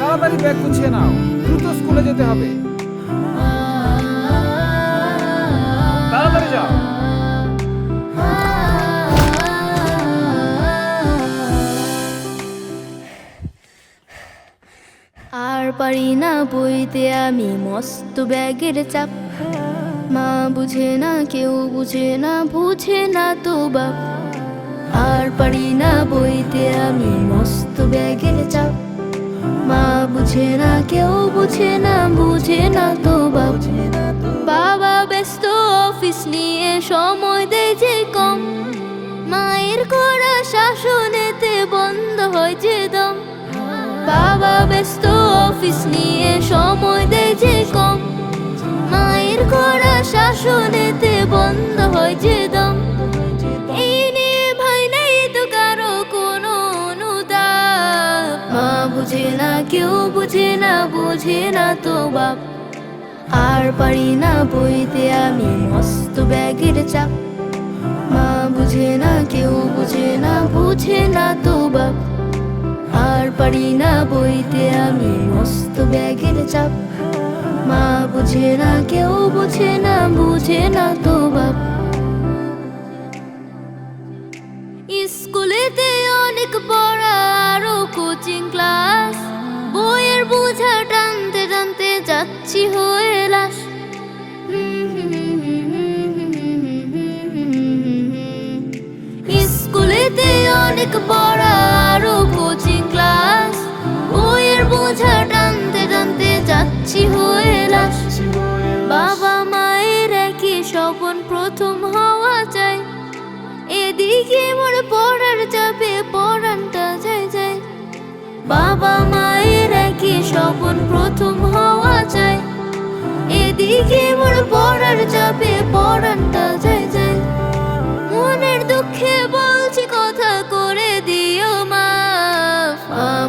তাড়াতাড়ি ব্যাগ গুছিয়ে নাও, দ্রুত স্কুলে যেতে হবে। তাড়াতাড়ি যাও। আর পারি না বইতে আমি মস্ত ব্যাগের চাপ। মা বুঝে না, কেউ বুঝে না বুঝে না তো বাপ। আর পারি না বইতে আমি মস্ত ব্যাগের চাপ। মা বুঝে না কেউ বুঝে না বুঝে না তো বাবা ব্যস্ত অফিস নিয়ে সময় দেয় যে কম মায়ের করা শাসনেতে বন্ধ হয় যে দম বাবা ব্যস্ত অফিস নিয়ে সময় দেয় যে কম মায়ের করা শাসনেতে বন্ধ হয় যে কেউ বুঝে না বুঝে না তো বাপ। আর পারি না বইতে, আমি মস্ত ব্যাগের চাপ। মা বুঝে না, কেউ বুঝে না বুঝে না তো বাপ। আর পারি না বইতে, আমি মস্ত ব্যাগের চাপ। মা বুঝে না, কেউ বুঝে না বুঝে না তো বাপ। স্কুলেতে অনেক পড়া প্রথম হওয়া চাই এদিকে মোর পড়ার চাপে পড়ানটা যায় যায়। বাবা মায়ের একই স্বপন প্রথম হওয়া চাই এদিকে মোর পড়ার চাপে পড়ানটা যায় যায়। মনের দুঃখে বলছি কথা করে দিও মা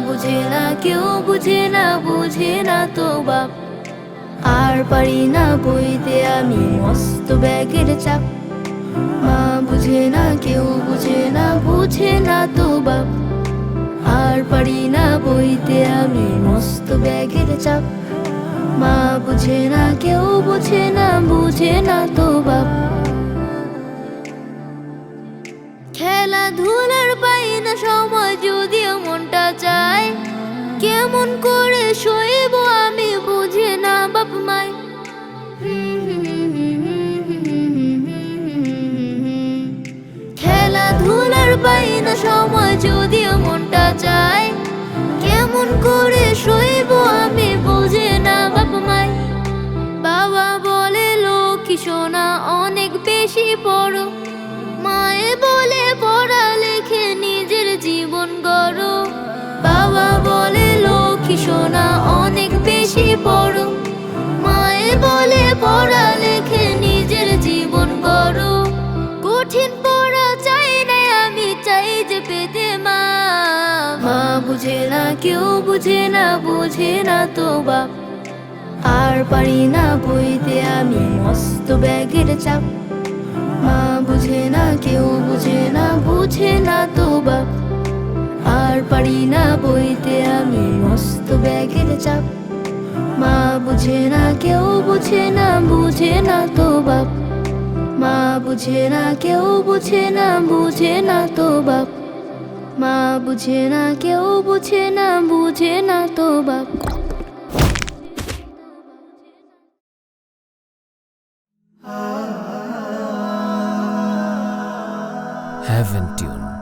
বুঝে না, কেউ বুঝে না বুঝে না তো বাপ। আর পারি না বইতে। আমি মস্ত ব্যাগের চাপ। মা বুঝে না, কেউ বুঝে না বুঝে না তো বাপ। আর পারি না বইতে, আমি মস্ত ব্যাগের চাপ। মা বুঝে না, কেউ বুঝে না বুঝে না তো বাপ। খেলাধুলার পাই না সময়, যদিও মনটা চায়। কেমন করে শৈব যদিও মনটা চায়, কেমন করে শৈব আমি বুঝে না বাপ মাই। বাবা বলে লক্ষ্মী সোনা অনেক বেশি পড়ো মায়ে বলে, পড়া লেখে নিজের জীবন গড়ো। বাবা বলে লক্ষ্মী সোনা অনেক বেশি পড়ো মায়ে বলে, পড়া কেউ বুঝে না বুঝে না তো বাপ আর পারি না বইতে আমি মস্ত ব্যাগের চাপ। মা বুঝে না, কেউ বুঝে না বুঝে না তো বাপ আর পারি না বইতে আমি মস্ত ব্যাগের চাপ। মা বুঝে না, কেউ বুঝে না বুঝে না তো বাপ মা বুঝে না, কেউ বুঝে না বুঝে না তো বাপ মা বুঝে না কেউ বুঝে না বুঝে না তো বাপ। Heaven Tune.